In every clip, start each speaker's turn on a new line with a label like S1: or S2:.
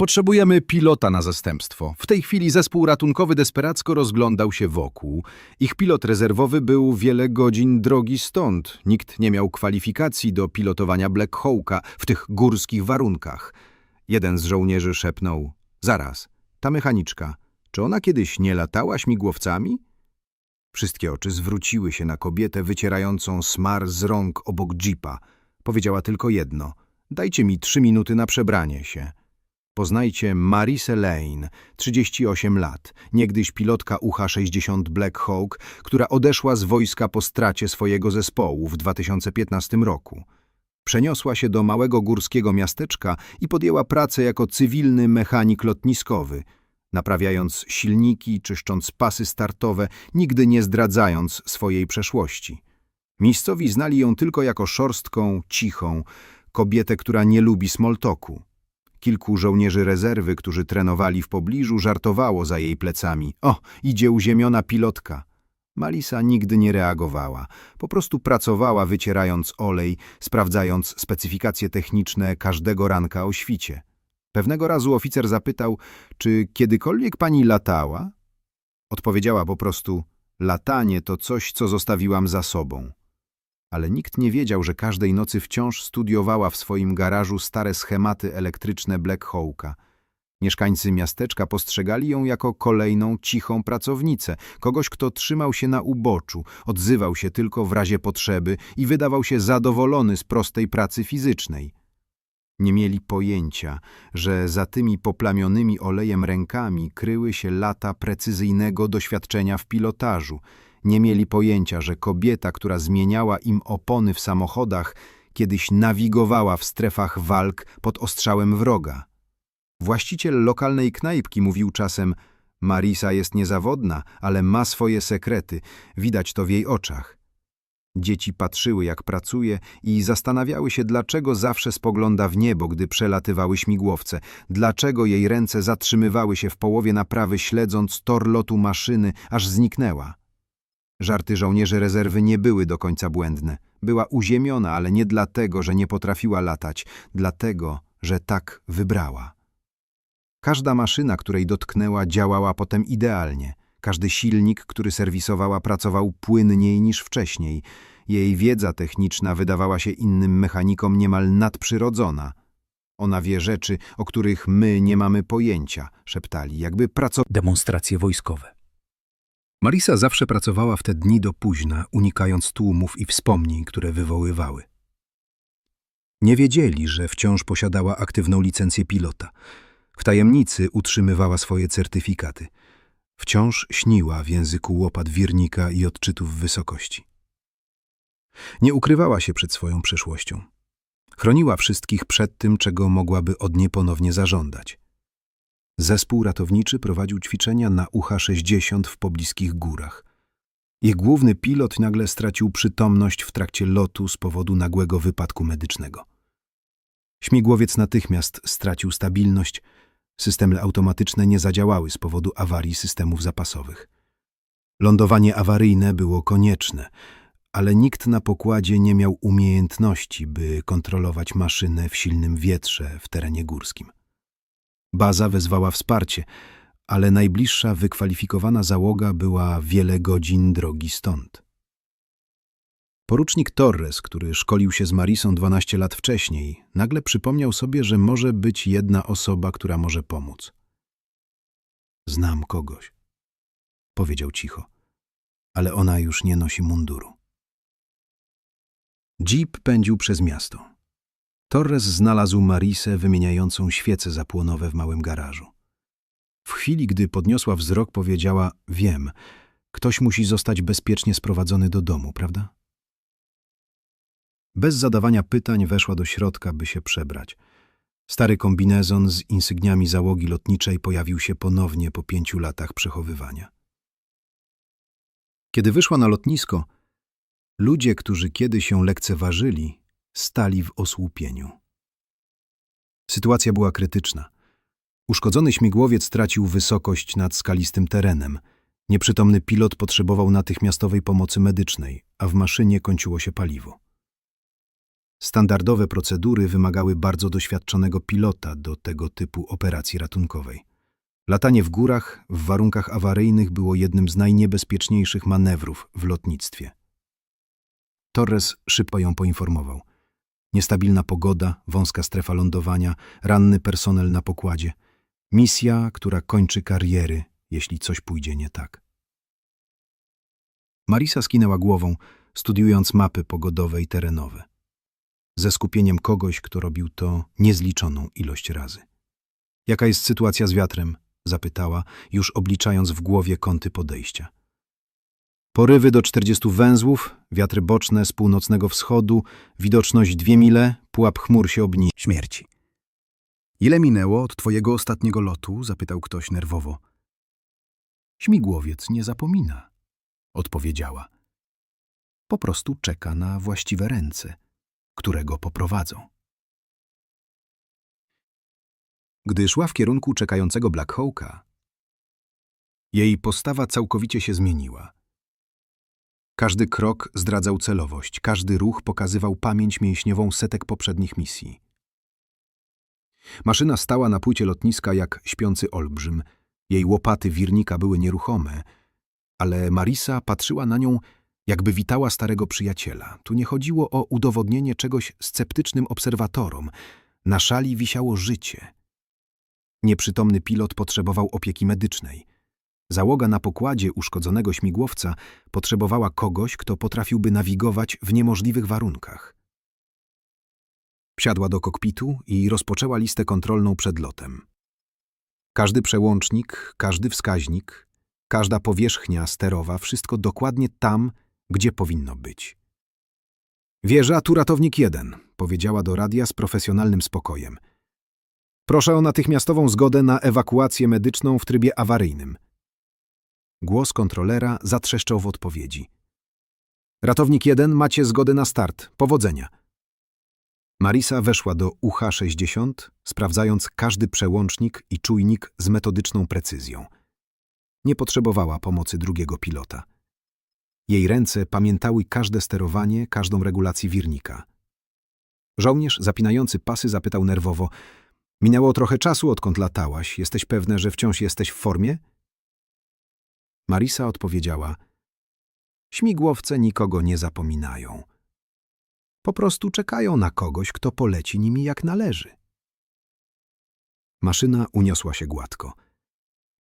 S1: Potrzebujemy pilota na zastępstwo. W tej chwili zespół ratunkowy desperacko rozglądał się wokół. Ich pilot rezerwowy był wiele godzin drogi stąd. Nikt nie miał kwalifikacji do pilotowania Black Hawka w tych górskich warunkach. Jeden z żołnierzy szepnął. Zaraz, ta mechaniczka, czy ona kiedyś nie latała śmigłowcami? Wszystkie oczy zwróciły się na kobietę wycierającą smar z rąk obok jeepa. Powiedziała tylko jedno. Dajcie mi trzy minuty na przebranie się. Poznajcie Marise Lane, 38 lat, niegdyś pilotka UH-60 Black Hawk, która odeszła z wojska po stracie swojego zespołu w 2015 roku. Przeniosła się do małego górskiego miasteczka i podjęła pracę jako cywilny mechanik lotniskowy, naprawiając silniki, czyszcząc pasy startowe, nigdy nie zdradzając swojej przeszłości. Miejscowi znali ją tylko jako szorstką, cichą, kobietę, która nie lubi smoltoku. Kilku żołnierzy rezerwy, którzy trenowali w pobliżu, żartowało za jej plecami. O, idzie uziemiona pilotka. Malisa nigdy nie reagowała. Po prostu pracowała, wycierając olej, sprawdzając specyfikacje techniczne każdego ranka o świcie. Pewnego razu oficer zapytał, czy kiedykolwiek pani latała? Odpowiedziała po prostu, latanie to coś, co zostawiłam za sobą. Ale nikt nie wiedział, że każdej nocy wciąż studiowała w swoim garażu stare schematy elektryczne Black Hawka. Mieszkańcy miasteczka postrzegali ją jako kolejną cichą pracownicę, kogoś, kto trzymał się na uboczu, odzywał się tylko w razie potrzeby i wydawał się zadowolony z prostej pracy fizycznej. Nie mieli pojęcia, że za tymi poplamionymi olejem rękami kryły się lata precyzyjnego doświadczenia w pilotażu. Nie mieli pojęcia, że kobieta, która zmieniała im opony w samochodach, kiedyś nawigowała w strefach walk pod ostrzałem wroga. Właściciel lokalnej knajpki mówił czasem Marisa jest niezawodna, ale ma swoje sekrety, widać to w jej oczach. Dzieci patrzyły, jak pracuje i zastanawiały się, dlaczego zawsze spogląda w niebo, gdy przelatywały śmigłowce, dlaczego jej ręce zatrzymywały się w połowie naprawy, śledząc tor lotu maszyny, aż zniknęła. Żarty żołnierzy rezerwy nie były do końca błędne. Była uziemiona, ale nie dlatego, że nie potrafiła latać, dlatego, że tak wybrała. Każda maszyna, której dotknęła, działała potem idealnie. Każdy silnik, który serwisowała, pracował płynniej niż wcześniej. Jej wiedza techniczna wydawała się innym mechanikom niemal nadprzyrodzona. Ona wie rzeczy, o których my nie mamy pojęcia, szeptali, jakby pracowała.
S2: Demonstracje wojskowe.
S1: Marisa zawsze pracowała w te dni do późna, unikając tłumów i wspomnień, które wywoływały. Nie wiedzieli, że wciąż posiadała aktywną licencję pilota. W tajemnicy utrzymywała swoje certyfikaty. Wciąż śniła w języku łopat wirnika i odczytów wysokości. Nie ukrywała się przed swoją przeszłością. Chroniła wszystkich przed tym, czego mogłaby od niej ponownie zażądać. Zespół ratowniczy prowadził ćwiczenia na UH-60 w pobliskich górach. Ich główny pilot nagle stracił przytomność w trakcie lotu z powodu nagłego wypadku medycznego. Śmigłowiec natychmiast stracił stabilność, systemy automatyczne nie zadziałały z powodu awarii systemów zapasowych. Lądowanie awaryjne było konieczne, ale nikt na pokładzie nie miał umiejętności, by kontrolować maszynę w silnym wietrze w terenie górskim. Baza wezwała wsparcie, ale najbliższa wykwalifikowana załoga była wiele godzin drogi stąd. Porucznik Torres, który szkolił się z Marisą 12 lat wcześniej, nagle przypomniał sobie, że może być jedna osoba, która może pomóc. Znam kogoś, powiedział cicho, ale ona już nie nosi munduru. Jeep pędził przez miasto. Torres znalazł Marisę wymieniającą świece zapłonowe w małym garażu. W chwili, gdy podniosła wzrok, powiedziała: Wiem, ktoś musi zostać bezpiecznie sprowadzony do domu, prawda? Bez zadawania pytań weszła do środka, by się przebrać. Stary kombinezon z insygniami załogi lotniczej pojawił się ponownie po pięciu latach przechowywania. Kiedy wyszła na lotnisko, ludzie, którzy kiedyś ją lekceważyli, stali w osłupieniu. Sytuacja była krytyczna. Uszkodzony śmigłowiec stracił wysokość nad skalistym terenem. Nieprzytomny pilot potrzebował natychmiastowej pomocy medycznej, a w maszynie kończyło się paliwo. Standardowe procedury wymagały bardzo doświadczonego pilota do tego typu operacji ratunkowej. Latanie w górach w warunkach awaryjnych było jednym z najniebezpieczniejszych manewrów w lotnictwie. Torres szybko ją poinformował. Niestabilna pogoda, wąska strefa lądowania, ranny personel na pokładzie. Misja, która kończy kariery, jeśli coś pójdzie nie tak. Marisa skinęła głową, studiując mapy pogodowe i terenowe. Ze skupieniem kogoś, kto robił to niezliczoną ilość razy. Jaka jest sytuacja z wiatrem? zapytała, już obliczając w głowie kąty podejścia. Porywy do 40 węzłów, wiatry boczne z północnego wschodu, widoczność dwie mile, pułap chmur się obni.
S2: śmierci. Ile minęło od twojego ostatniego lotu? zapytał ktoś nerwowo. Śmigłowiec nie zapomina, odpowiedziała. Po prostu czeka na właściwe ręce, które go poprowadzą. Gdy szła w kierunku czekającego Black Hawka, jej postawa całkowicie się zmieniła. Każdy krok zdradzał celowość, każdy ruch pokazywał pamięć mięśniową setek poprzednich misji. Maszyna stała na płycie lotniska jak śpiący olbrzym. Jej łopaty wirnika były nieruchome, ale Marisa patrzyła na nią, jakby witała starego przyjaciela. Tu nie chodziło o udowodnienie czegoś sceptycznym obserwatorom. Na szali wisiało życie. Nieprzytomny pilot potrzebował opieki medycznej. Załoga na pokładzie uszkodzonego śmigłowca potrzebowała kogoś, kto potrafiłby nawigować w niemożliwych warunkach. Wsiadła do kokpitu i rozpoczęła listę kontrolną przed lotem. Każdy przełącznik, każdy wskaźnik, każda powierzchnia sterowa, wszystko dokładnie tam, gdzie powinno być. Wieża, tu ratownik jeden, powiedziała do radia z profesjonalnym spokojem. Proszę o natychmiastową zgodę na ewakuację medyczną w trybie awaryjnym. Głos kontrolera zatrzeszczał w odpowiedzi. Ratownik jeden, macie zgodę na start. Powodzenia. Marisa weszła do UH-60, sprawdzając każdy przełącznik i czujnik z metodyczną precyzją. Nie potrzebowała pomocy drugiego pilota. Jej ręce pamiętały każde sterowanie, każdą regulację wirnika. Żołnierz zapinający pasy zapytał nerwowo – Minęło trochę czasu, odkąd latałaś. Jesteś pewna, że wciąż jesteś w formie? Marisa odpowiedziała – Śmigłowce nikogo nie zapominają. Po prostu czekają na kogoś, kto poleci nimi jak należy. Maszyna uniosła się gładko.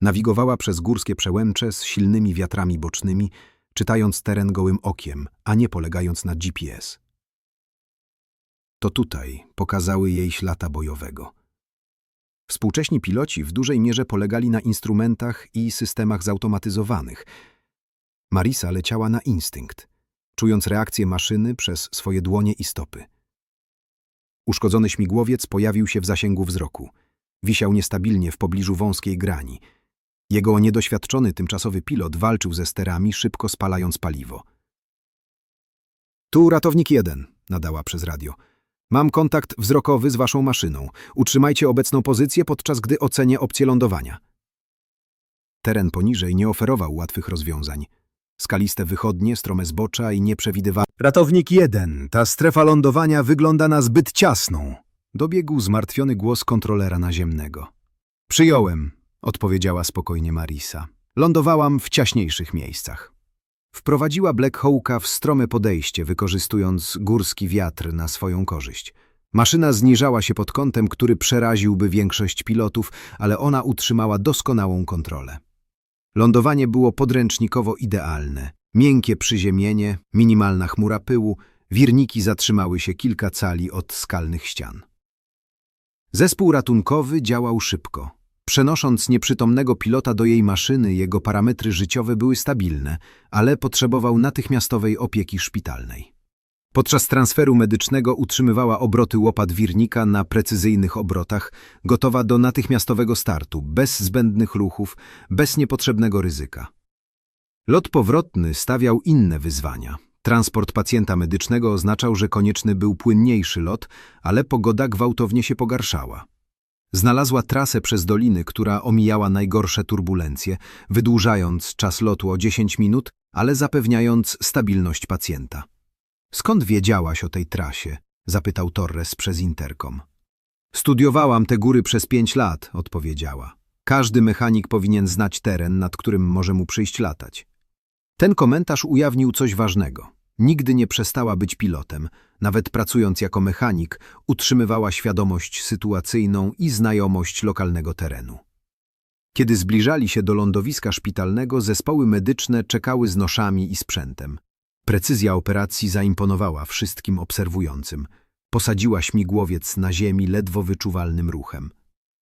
S2: Nawigowała przez górskie przełęcze z silnymi wiatrami bocznymi, czytając teren gołym okiem, a nie polegając na GPS. To tutaj pokazały jej ślata bojowego. Współcześni piloci w dużej mierze polegali na instrumentach i systemach zautomatyzowanych. Marisa leciała na instynkt, czując reakcję maszyny przez swoje dłonie i stopy. Uszkodzony śmigłowiec pojawił się w zasięgu wzroku. Wisiał niestabilnie w pobliżu wąskiej grani. Jego niedoświadczony tymczasowy pilot walczył ze sterami, szybko spalając paliwo. Tu ratownik jeden, nadała przez radio. Mam kontakt wzrokowy z waszą maszyną. Utrzymajcie obecną pozycję, podczas gdy ocenię opcję lądowania. Teren poniżej nie oferował łatwych rozwiązań. Skaliste wychodnie, strome zbocza i nieprzewidywalne... Ratownik jeden, ta strefa lądowania wygląda na zbyt ciasną. Dobiegł zmartwiony głos kontrolera naziemnego. Przyjąłem, odpowiedziała spokojnie Marisa. Lądowałam w ciaśniejszych miejscach. Wprowadziła Black Hawka w strome podejście, wykorzystując górski wiatr na swoją korzyść. Maszyna zniżała się pod kątem, który przeraziłby większość pilotów, ale ona utrzymała doskonałą kontrolę. Lądowanie było podręcznikowo idealne. Miękkie przyziemienie, minimalna chmura pyłu, wirniki zatrzymały się kilka cali od skalnych ścian. Zespół ratunkowy działał szybko. Przenosząc nieprzytomnego pilota do jej maszyny, jego parametry życiowe były stabilne, ale potrzebował natychmiastowej opieki szpitalnej. Podczas transferu medycznego utrzymywała obroty łopat wirnika na precyzyjnych obrotach, gotowa do natychmiastowego startu, bez zbędnych ruchów, bez niepotrzebnego ryzyka. Lot powrotny stawiał inne wyzwania. Transport pacjenta medycznego oznaczał, że konieczny był płynniejszy lot, ale pogoda gwałtownie się pogarszała. Znalazła trasę przez doliny, która omijała najgorsze turbulencje, wydłużając czas lotu o 10 minut, ale zapewniając stabilność pacjenta. Skąd wiedziałaś o tej trasie? Zapytał Torres przez interkom. Studiowałam te góry przez pięć lat, odpowiedziała. Każdy mechanik powinien znać teren, nad którym może mu przyjść latać. Ten komentarz ujawnił coś ważnego. Nigdy nie przestała być pilotem. Nawet pracując jako mechanik, utrzymywała świadomość sytuacyjną i znajomość lokalnego terenu. Kiedy zbliżali się do lądowiska szpitalnego, zespoły medyczne czekały z noszami i sprzętem. Precyzja operacji zaimponowała wszystkim obserwującym. Posadziła śmigłowiec na ziemi ledwo wyczuwalnym ruchem.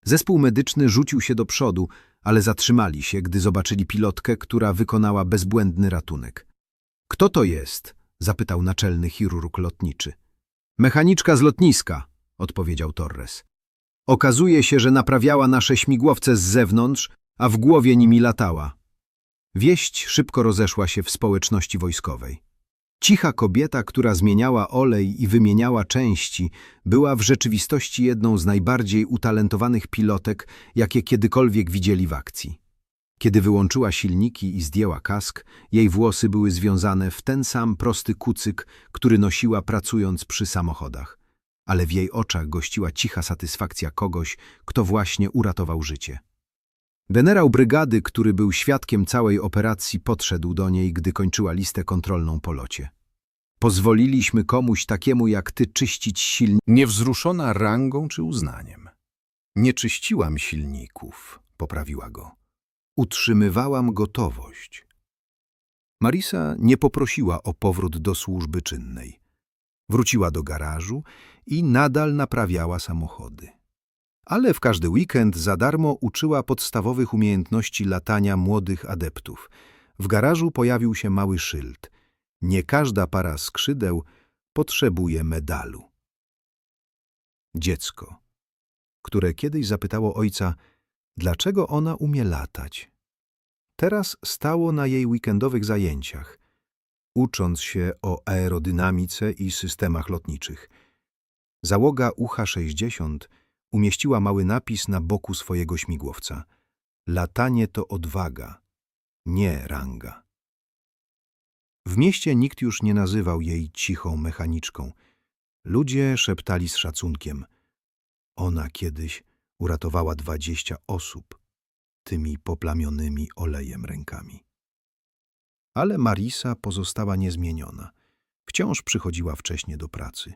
S2: Zespół medyczny rzucił się do przodu, ale zatrzymali się, gdy zobaczyli pilotkę, która wykonała bezbłędny ratunek. Kto to jest? Zapytał naczelny chirurg lotniczy. Mechaniczka z lotniska, odpowiedział Torres. Okazuje się, że naprawiała nasze śmigłowce z zewnątrz, a w głowie nimi latała. Wieść szybko rozeszła się w społeczności wojskowej. Cicha kobieta, która zmieniała olej i wymieniała części, była w rzeczywistości jedną z najbardziej utalentowanych pilotek, jakie kiedykolwiek widzieli w akcji. Kiedy wyłączyła silniki i zdjęła kask, jej włosy były związane w ten sam prosty kucyk, który nosiła pracując przy samochodach. Ale w jej oczach gościła cicha satysfakcja kogoś, kto właśnie uratował życie. Generał brygady, który był świadkiem całej operacji, podszedł do niej, gdy kończyła listę kontrolną po locie. Pozwoliliśmy komuś takiemu jak ty czyścić silnik.
S1: Niewzruszona rangą czy uznaniem. Nie czyściłam silników, poprawiła go. Utrzymywałam gotowość. Marisa nie poprosiła o powrót do służby czynnej. Wróciła do garażu i nadal naprawiała samochody. Ale w każdy weekend za darmo uczyła podstawowych umiejętności latania młodych adeptów. W garażu pojawił się mały szyld. Nie każda para skrzydeł potrzebuje medalu. Dziecko, które kiedyś zapytało ojca, dlaczego ona umie latać. Teraz stało na jej weekendowych zajęciach, ucząc się o aerodynamice i systemach lotniczych. Załoga UH-60 umieściła mały napis na boku swojego śmigłowca. Latanie to odwaga, nie ranga. W mieście nikt już nie nazywał jej cichą mechaniczką. Ludzie szeptali z szacunkiem. Ona kiedyś uratowała dwadzieścia osób tymi poplamionymi olejem rękami. Ale Marisa pozostała niezmieniona. Wciąż przychodziła wcześnie do pracy.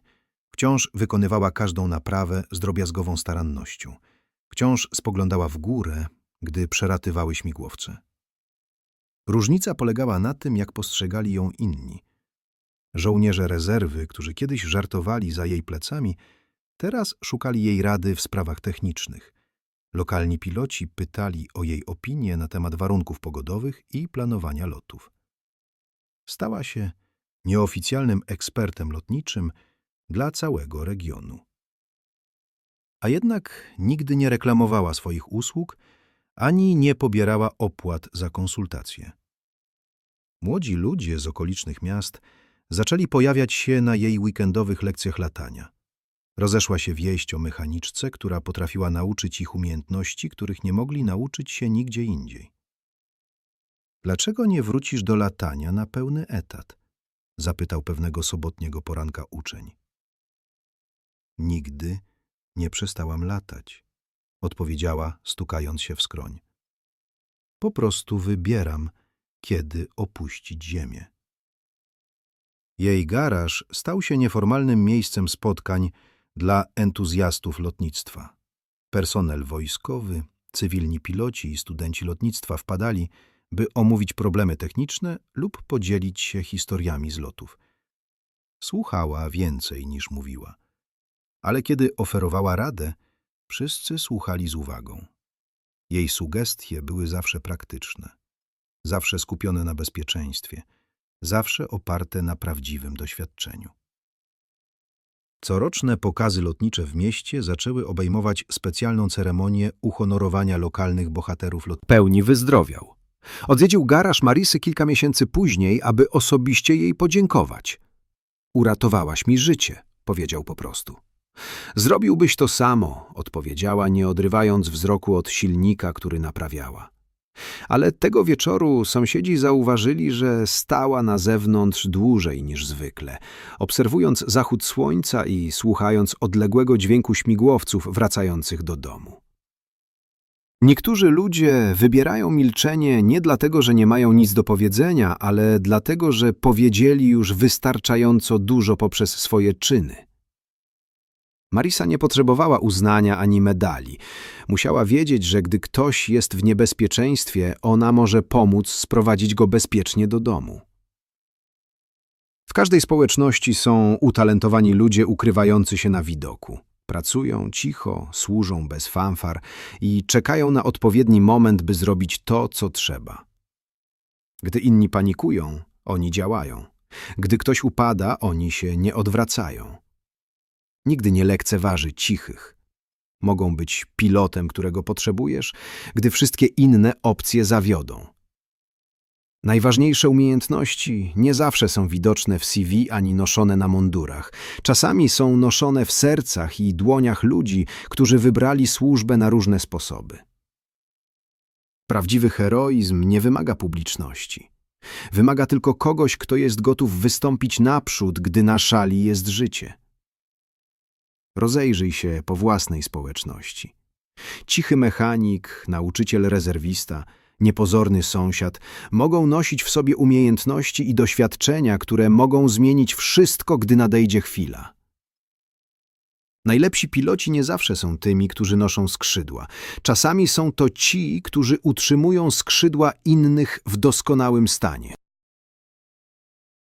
S1: Wciąż wykonywała każdą naprawę z drobiazgową starannością. Wciąż spoglądała w górę, gdy przeratywały śmigłowce. Różnica polegała na tym, jak postrzegali ją inni. Żołnierze rezerwy, którzy kiedyś żartowali za jej plecami, teraz szukali jej rady w sprawach technicznych. Lokalni piloci pytali o jej opinię na temat warunków pogodowych i planowania lotów. Stała się nieoficjalnym ekspertem lotniczym dla całego regionu. A jednak nigdy nie reklamowała swoich usług, ani nie pobierała opłat za konsultacje. Młodzi ludzie z okolicznych miast zaczęli pojawiać się na jej weekendowych lekcjach latania. Rozeszła się wieść o mechaniczce, która potrafiła nauczyć ich umiejętności, których nie mogli nauczyć się nigdzie indziej. Dlaczego nie wrócisz do latania na pełny etat? zapytał pewnego sobotniego poranka uczeń. Nigdy nie przestałam latać, odpowiedziała, stukając się w skroń. Po prostu wybieram, kiedy opuścić ziemię. Jej garaż stał się nieformalnym miejscem spotkań dla entuzjastów lotnictwa. Personel wojskowy, cywilni piloci i studenci lotnictwa wpadali, by omówić problemy techniczne lub podzielić się historiami z lotów. Słuchała więcej niż mówiła. Ale kiedy oferowała radę, wszyscy słuchali z uwagą. Jej sugestie były zawsze praktyczne, zawsze skupione na bezpieczeństwie, zawsze oparte na prawdziwym doświadczeniu. Coroczne pokazy lotnicze w mieście zaczęły obejmować specjalną ceremonię uhonorowania lokalnych bohaterów lot.
S2: Pełni wyzdrowiał. Odwiedził garaż Marisy kilka miesięcy później, aby osobiście jej podziękować. Uratowałaś mi życie, powiedział po prostu. Zrobiłbyś to samo, odpowiedziała, nie odrywając wzroku od silnika, który naprawiała. Ale tego wieczoru sąsiedzi zauważyli, że stała na zewnątrz dłużej niż zwykle, obserwując zachód słońca i słuchając odległego dźwięku śmigłowców wracających do domu. Niektórzy ludzie wybierają milczenie nie dlatego, że nie mają nic do powiedzenia, ale dlatego, że powiedzieli już wystarczająco dużo poprzez swoje czyny. Marisa nie potrzebowała uznania ani medali. Musiała wiedzieć, że gdy ktoś jest w niebezpieczeństwie, ona może pomóc sprowadzić go bezpiecznie do domu. W każdej społeczności są utalentowani ludzie ukrywający się na widoku. Pracują cicho, służą bez fanfar i czekają na odpowiedni moment, by zrobić to, co trzeba. Gdy inni panikują, oni działają. Gdy ktoś upada, oni się nie odwracają. Nigdy nie lekceważy cichych. Mogą być pilotem, którego potrzebujesz, gdy wszystkie inne opcje zawiodą. Najważniejsze umiejętności nie zawsze są widoczne w CV ani noszone na mundurach. Czasami są noszone w sercach i dłoniach ludzi, którzy wybrali służbę na różne sposoby. Prawdziwy heroizm nie wymaga publiczności. Wymaga tylko kogoś, kto jest gotów wystąpić naprzód, gdy na szali jest życie. Rozejrzyj się po własnej społeczności. Cichy mechanik, nauczyciel rezerwista, niepozorny sąsiad mogą nosić w sobie umiejętności i doświadczenia, które mogą zmienić wszystko, gdy nadejdzie chwila. Najlepsi piloci nie zawsze są tymi, którzy noszą skrzydła. Czasami są to ci, którzy utrzymują skrzydła innych w doskonałym stanie.